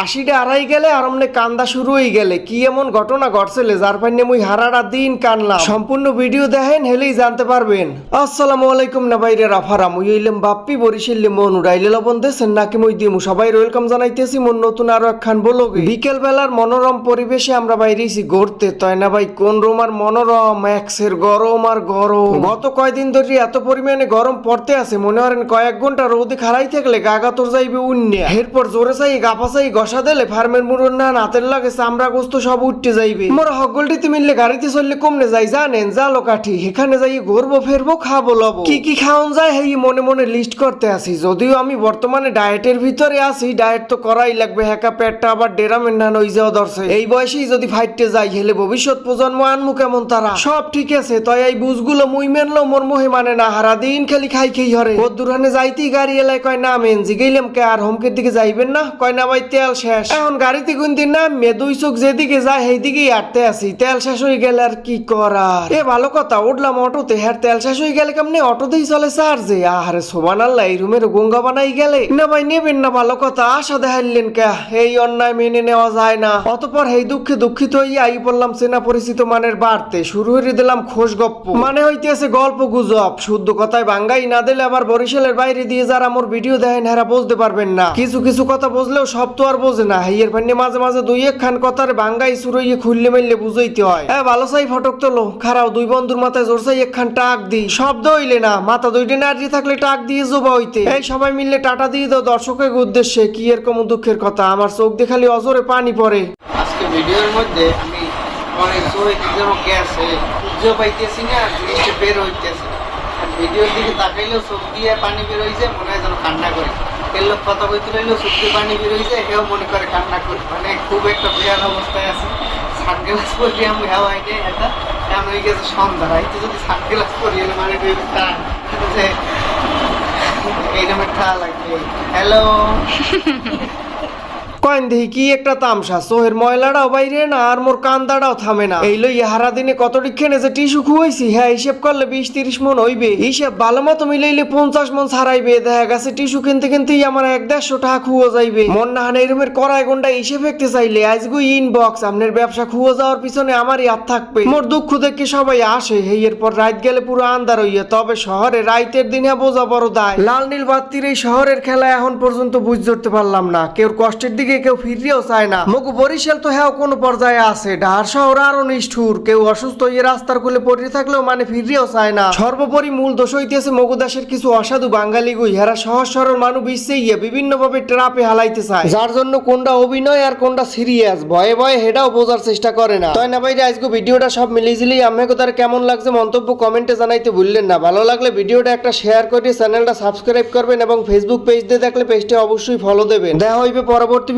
আশিটা আড়াই গেলে আর অমনে কান্দা শুরু হয়ে গেলে। কি এমন ঘটনা ঘটছিলে যার পাইনে মুই হারাটা দিন কানলাম। সম্পূর্ণ ভিডিও দেখেন, হেলেই জানতে পারবেন। আসসালামু আলাইকুম না বাইরে রাফারা, মুই হইলাম বাপ্পি বরিশাল্লে মন উড়াইলে লবণ দেশেন, নাকি মুই দিমু? সবাই ওয়েলকাম জানাইতেছি মন নতুন আরও একখান বলো বিকেল বেলার মনোরম পরিবেশে আমরা বাইরেছি ঘুরতে। তাই না ভাই, কোন রোম আর মনোরম? এক্সের গরম আর গরম। গত কয়দিন ধরে এত পরিমাণে গরম পড়তে আছে, মনে করেন কয়েক ঘণ্টা রোদে খাড়াই থাকলে গাগা তোর যাইবে উন্নিয়া এরপর জোরে চাই গাপা চাই গসা দিলে ফার্মের মুরন না নাতের লাগে চামড়া গোস্ত সব উঠতে যাইবে। মোর হকগলটিতে মিললে গাড়িতে চললে কমনে যাই জানেন? জালো কাঠি। এখানে যাই ঘুরবো, ফেরবো, খাব, লবো। কি কি খাওন যায়, হেই মনে মনে লিস্ট করতে আসি। যদিও আমি বর্তমানে ডায়েটের ভিতরে আছি ডায়েট তো করাই লাগবে। হেকা পেটটা আবার ডেরা মেন্নান ওই যাও ধরছে এই বয়সেই যদি ফাইটতে যাই, হেলে ভবিষ্যৎ প্রজন্ম আনমু কেমন তারা? সব ঠিক আছে তই এই বুঝগুলো মুই মেনলো, মোর মোহে মানে না। হারা দিন খালি খাই খেই হরে। ও দূরানে যাইতেই গাড়ি এলাই কয়, না, মেন, জিগাইলাম কে, আর হোমকের দিকে যাইবেন না? কয়, না ভাই, তেল শেষ। এখন গাড়িতে কোন দিন না মে দুই চোখ যেদিকে যায় সেই দিকেই আটতে আসি। তেল শেষ হয়ে গেলে আর কি করার? এ ভালো কথা উঠলাম অটোতে। হ্যাঁ তেল শেষ হয়ে গেলে কেমনে? অটোতেই চলে চার্জে। আহারে সোবান আল্লাহ এই রুমের গঙ্গা বানাই গেলে। না ভাই নেবেন না ভালো কথা। আশা দেখাইলেন কে? এই অন্যায় মেনে নেওয়া যায় না। অতপর এই দুঃখে দুঃখিত হইয়া আই পড়লাম সেনা পরিচিত মানের বাড়তে। শুরু হয়ে দিলাম খোশ গপ্প মানে হইতেছে গল্প গুজব। শুদ্ধ কথায় বাঙ্গাই না দিলে আবার বরিশালের বাইরে দিয়ে যারা আমার ভিডিও দেখেন হেরা বুঝতে পারবেন না। কিছু কিছু কথা বুঝলেও সব তো আর বোঝে না। হেয়ের ফান্নে মাঝে মাঝে দুই এক খান কথার বাঙ্গাই সুরইয়ে খুললে মেললে বুঝাইতে হয়। হ্যাঁ ভালো চাই ফটক তোলো খারাও দুই বন্ধুর মাথায় জোর চাই একখান টাক দি। শব্দ হইলে না, মাথা দুইটা নাড়ি থাকলে টাক দিয়ে জোবা হইতে। এই সবাই মিললে টাটা দিয়ে দাও দর্শকের উদ্দেশ্যে, কি এরকম দুঃখের কথা? আমার চোখ দিয়ে খালি অজরে পানি পড়ে। আজকে ভিডিওর মধ্যে আমি অনেক জোরে যেন গ্যাসে সূর্য পাইতেছি না আর জিনিসটা বের হইতেছে আর ভিডিওর দিকে তাকাইলেও চোখ দিয়ে পানি বের হয়েছে মনে হয় যেন কান্না করে। তেল লোক কথা বলতে রইল দিয়ে পানি বের হয়েছে সেও মনে করে কান্না করে মানে খুব একটা বিরাট অবস্থায় আছে। সানগ্লাস পরি আমি হাওয়াই নেই, এটা এমন গেছে সন্ধ্যা। রাইতে যদি সানগ্লাস পরি এলে মানে টান এইরকম একটা লাগবে। হ্যালো। কয়েন দেখি কি একটা তামসা? সোহের ময়লাটাও বাইরে না, আর মোর কান্দাটাও থামে না। এই লই হারা দিনে কতটি খেনে যে টিস্যু খুয়াইছি হ্যাঁ হিসেব করলে বিশ তিরিশ মন হইবে। হিসেব ভালো মতো মিলাইলে পঞ্চাশ মন ছাড়াইবে। দেখা গেছে টিস্যু কিনতে কিনতেই আমার এক দেড়শো টাকা খুয়া যাইবে। মন না হানে এরমের কড়াই গন্ডা হিসেব দেখতে চাইলে আজগু ইনবক্স আপনার ব্যবসা খুয়া যাওয়ার পিছনে আমারই হাত থাকবে। মোর দুঃখ দেখে সবাই আসে। হেই, এরপর রাত গেলে পুরো আন্দার হইয়া, তবে শহরে রাইতের দিনে বোঝা বড় দায়। লাল নীল বাত্তির এই শহরের খেলা এখন পর্যন্ত বুঝ ধরতে পারলাম না। কেউ কষ্টের দিকে কেউ ফিরিয়েও চায় না। মুখ বরিশাল তো হ্যাঁ কোনো পর্যায়ে আছে। ঢার শহর আরও নিষ্ঠুর। কেউ অসুস্থ হয়ে রাস্তার কোলে পড়ে থাকলেও মানে ফিরিয়েও চায় না। সর্বোপরি মূল দোষ হইতেছে মগুদাসের কিছু অসাধু বাঙালি গুই। হেরা সহজ সরল মানুষ বিশ্বে গিয়ে বিভিন্ন ভাবে ট্রাপে হালাইতে চায়। যার জন্য কোনটা অভিনয় আর কোনটা সিরিয়াস। ভয়ে ভয়ে হেডাও বোঝার চেষ্টা করে না। তাই না বাইরে আজকে ভিডিওটা সব মিলিয়ে আমাকে তার কেমন লাগছে মন্তব্য কমেন্টে জানাইতে ভুললেন না। ভালো লাগলে ভিডিওটা একটা শেয়ার করে চ্যানেলটা সাবস্ক্রাইব করবেন এবং ফেসবুক পেজ দিয়ে দেখলে পেজটা অবশ্যই ফলো দেবেন। দেখা হইবে পরবর্তী